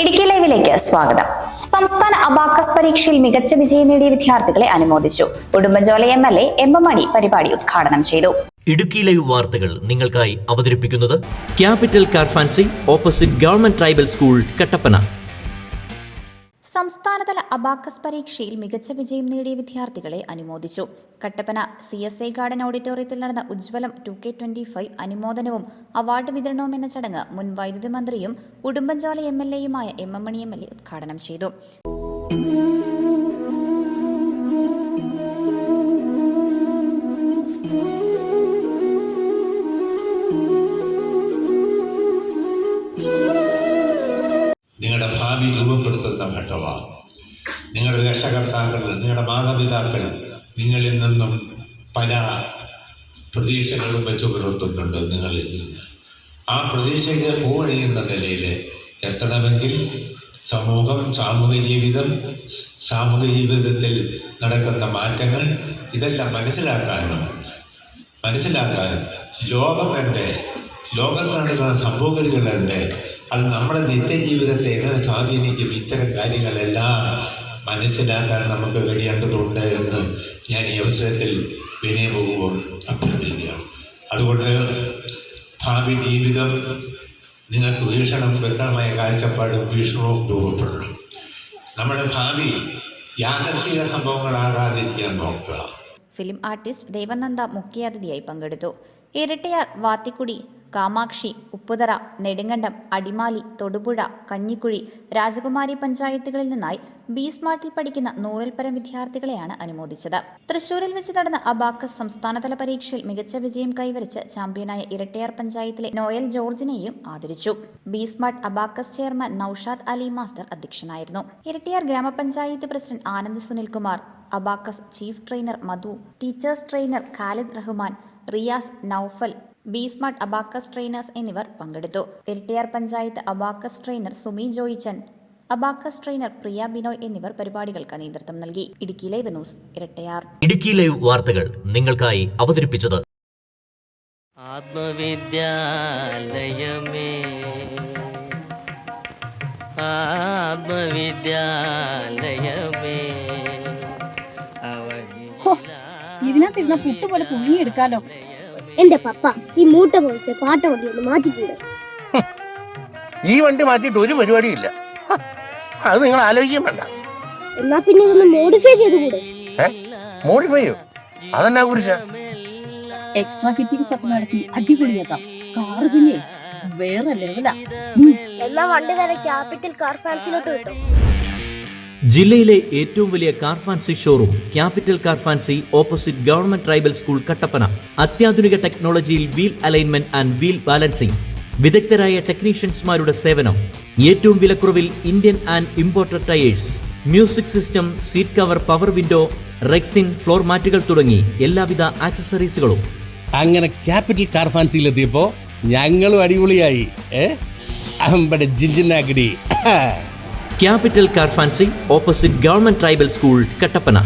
ഇടുക്കി ലൈവിലേക്ക് സ്വാഗതം. സംസ്ഥാന അബാക്കസ് പരീക്ഷയിൽ മികച്ച വിജയം നേടിയ വിദ്യാർത്ഥികളെ അനുമോദിച്ചു. Udumbanchola M L A M M Mani പരിപാടി ഉദ്ഘാടനം ചെയ്തു. ഇടുക്കി ലൈവ് വാർത്തകൾ നിങ്ങൾക്കായി അവതരിപ്പിക്കുന്നത് capital car fancy opposite government tribal school Kattappana. സംസ്ഥാനതല അബാക്കസ് പരീക്ഷയിൽ മികച്ച വിജയം നേടിയ വിദ്യാർത്ഥികളെ അനുമോദിച്ചു. Kattappana C S I garden ഓഡിറ്റോറിയത്തിൽ നടന്ന Ujjwalam two K twenty five അനുമോദനവും award വിതരണവും എന്ന ചടങ്ങ് മുൻ വൈദ്യുതി മന്ത്രിയും Udumbanchola M L എയുമായ M M Mani M L A ഉദ്ഘാടനം ചെയ്തു. ഭാവി രൂപപ്പെടുത്തുന്ന ഘട്ടമാണ് നിങ്ങളുടെ രക്ഷകർത്താക്കൾ നിങ്ങളുടെ മാതാപിതാക്കൾ നിങ്ങളിൽ നിന്നും പല പ്രതീക്ഷകളും വെച്ചു പുലർത്തുന്നുണ്ട് നിങ്ങളിൽ നിന്ന്. ആ പ്രതീക്ഷയ്ക്ക് പൂവണിയുന്ന നിലയിൽ എത്തണമെങ്കിൽ സമൂഹം സാമൂഹിക ജീവിതം സാമൂഹിക ജീവിതത്തിൽ നടക്കുന്ന മാറ്റങ്ങൾ ഇതെല്ലാം മനസ്സിലാക്കാനും മനസ്സിലാക്കാനും ലോകം എന്റെ ലോകത്ത് നടക്കുന്ന സംഭവഗതികൾ എന്റെ അത് നമ്മുടെ നിത്യജീവിതത്തെ എങ്ങനെ സ്വാധീനിക്കും? ഇത്തരം കാര്യങ്ങളെല്ലാം മനസ്സിലാക്കാൻ നമുക്ക് കഴിയേണ്ടതുണ്ട് എന്ന് ഞാൻ ഈ അവസരത്തിൽ വിനയപൂർവം അഭ്യർത്ഥിക്കാം അതുകൊണ്ട് ഭാവി ജീവിതം നിങ്ങൾക്ക് വീക്ഷണം വ്യക്തമായ കാഴ്ചപ്പാടും വീക്ഷണവും രൂപപ്പെടണം. നമ്മുടെ ഭാവി യാദർശിക സംഭവങ്ങളാകാതിരിക്കാൻ നോക്കുക. ഫിലിം ആർട്ടിസ്റ്റ് ദേവനന്ദ മുഖ്യാതിഥിയായി പങ്കെടുത്തു. ഇരട്ടയാർ വാത്തിക്കുടി കാമാക്ഷി ഉപ്പുതറ നെടുങ്കണ്ടം അടിമാലി തൊടുപുഴ കഞ്ഞിക്കുഴി രാജകുമാരി പഞ്ചായത്തുകളിൽ നിന്നായി ബി സ്മാർട്ടിൽ പഠിക്കുന്ന നൂറിൽ പരം വിദ്യാർത്ഥികളെയാണ് അനുമോദിച്ചത്. തൃശൂരിൽ വെച്ച് നടന്ന അബാക്കസ് സംസ്ഥാനതല പരീക്ഷയിൽ മികച്ച വിജയം കൈവരിച്ച ചാമ്പ്യനായ ഇരട്ടയാർ പഞ്ചായത്തിലെ നോയൽ ജോർജിനെയും ആദരിച്ചു. B smart abacus chairman Noushad Ali master അധ്യക്ഷനായിരുന്നു. ഇരട്ടിയാർ ഗ്രാമപഞ്ചായത്ത് president Anand Sunilkumar abacus chief trainer Madhu teachers trainer Khalid Rahman Riyas Noufal B smart abacus trainers എന്നിവർ പങ്കെടുത്തു. Erattayar panchayat abacus trainer Sumi Joychan abacus trainer Priya Binoy എന്നിവർ പരിപാടികൾക്ക് നേതൃത്വം നൽകി. Idukki live news Erattayar. Idukki live വാർത്തകൾ നിങ്ങൾക്കായി അവതരിപ്പിച്ചത്. ആത്മവിദ്യാലയമേ ഇതിനകത്തിരുന്ന പുട്ടുപോലെ പുണ്ണി പുഴുങ്ങിയെടുക്കാലോ എന്റെ പപ്പ ഈ മൂട്ട പോലത്തെ പാട്ട വണ്ടി ഒന്ന് മാറ്റിട്ടുണ്ട് ഈ വണ്ടി മാറ്റിട്ട് ഒരു പരിപാടിയില്ല. അത് നിങ്ങൾ ആലോചിക്കാൻ വേണ്ട. എന്നാ പിന്നെ ഇതൊന്ന് മോഡിഫൈ ചെയ്തുകൂടെ? കൂടെ മോഡിഫൈയോ അതെന്നാ കുറിച്ച എക്സ്ട്രാ ഫിറ്റിംഗ്സ് ഒക്കെ നടത്തി അടിപൊളിയാക്കാം. കാറ് പിന്നെ വേറെ ലെവലാ എന്നാ വണ്ടി നേരെ ക്യാപിറ്റൽ കാർ ഫാൻസിലോട്ട് കിട്ടും. ജില്ലയിലെ ഏറ്റവും വലിയ car fancy showroom capital car fancy opposite government tribal school Kattappana. അത്യാധുനിക ടെക്നോളജിയിൽ wheel alignment and wheel balancing വിദഗ്ധരായ ടെക്നീഷ്യൻസ്മാരുടെ സേവനം. ഏറ്റവും വിലക്കുറവിൽ Indian and imported tyres music system seat cover power window rexine floor മാറ്റുകൾ തുടങ്ങി എല്ലാവിധ ആക്സസറീസുകളും അങ്ങനെ ക്യാപിറ്റൽ കാർ ഫാൻസിയിൽ എത്തിയപ്പോ ഞങ്ങളും അടിപൊളിയായി ഏ? അമ്പടെ ജിഞ്ചിനാക്കിടി capital car fancy opposite government tribal school Kattappana.